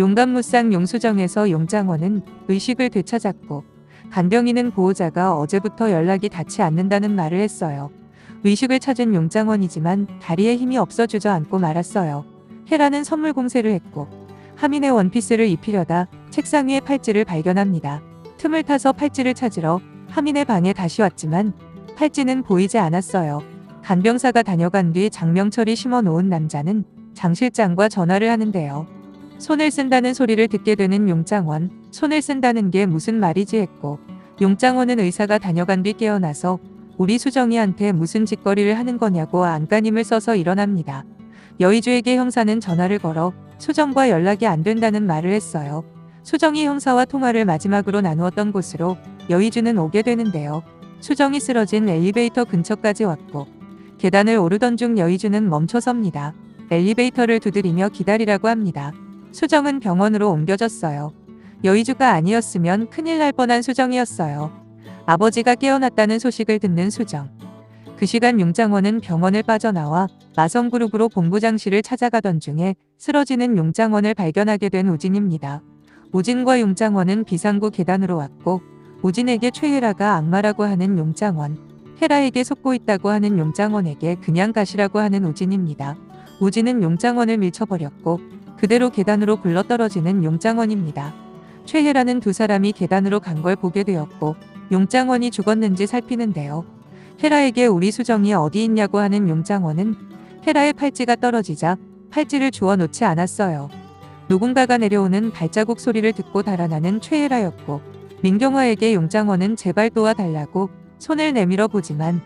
용감무쌍 용수정에서 용장원은 의식을 되찾았고 간병인은 보호자가 어제부터 연락이 닿지 않는다는 말을 했어요. 의식을 찾은 용장원이지만 다리에 힘이 없어 주저앉고 말았어요. 헤라는 선물 공세를 했고 하민의 원피스를 입히려다 책상 위에 팔찌를 발견합니다. 틈을 타서 팔찌를 찾으러 하민의 방에 다시 왔지만 팔찌는 보이지 않았어요. 간병사가 다녀간 뒤 장명철이 심어놓은 남자는 장 실장과 전화를 하는데요. 손을 쓴다는 소리를 듣게 되는 용장원, 손을 쓴다는 게 무슨 말이지 했고, 용장원은 의사가 다녀간 뒤 깨어나서 우리 수정이한테 무슨 짓거리를 하는 거냐고 안간힘을 써서 일어납니다. 여의주에게 형사는 전화를 걸어 수정과 연락이 안 된다는 말을 했어요. 수정이 형사와 통화를 마지막으로 나누었던 곳으로 여의주는 오게 되는데요. 수정이 쓰러진 엘리베이터 근처까지 왔고 계단을 오르던 중 여의주는 멈춰섭니다. 엘리베이터를 두드리며 기다리라고 합니다. 수정은 병원으로 옮겨졌어요. 여의주가 아니었으면 큰일 날 뻔한 수정이었어요. 아버지가 깨어났다는 소식을 듣는 수정. 그 시간 용장원은 병원을 빠져나와 마성그룹으로 본부장실을 찾아가던 중에 쓰러지는 용장원을 발견하게 된 우진입니다. 우진과 용장원은 비상구 계단으로 왔고 우진에게 최혜라가 악마라고 하는 용장원, 헤라에게 속고 있다고 하는 용장원에게 그냥 가시라고 하는 우진입니다. 우진은 용장원을 밀쳐버렸고 그대로 계단으로 굴러떨어지는 용장원입니다. 최혜라는 두 사람이 계단으로 간 걸 보게 되었고 용장원이 죽었는지 살피는데요. 헤라에게 우리 수정이 어디 있냐고 하는 용장원은 헤라의 팔찌가 떨어지자 팔찌를 주워 놓지 않았어요. 누군가가 내려오는 발자국 소리를 듣고 달아나는 최혜라였고 민경화에게 용장원은 제발 도와달라고 손을 내밀어 보지만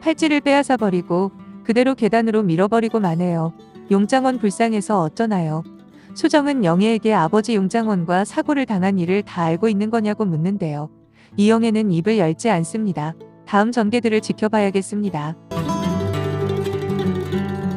팔찌를 빼앗아 버리고 그대로 계단으로 밀어버리고 마네요. 용장원 불쌍해서 어쩌나요? 수정은 영애에게 아버지 용장원과 사고를 당한 일을 다 알고 있는 거냐고 묻는데요. 이영애는 입을 열지 않습니다. 다음 전개들을 지켜봐야겠습니다.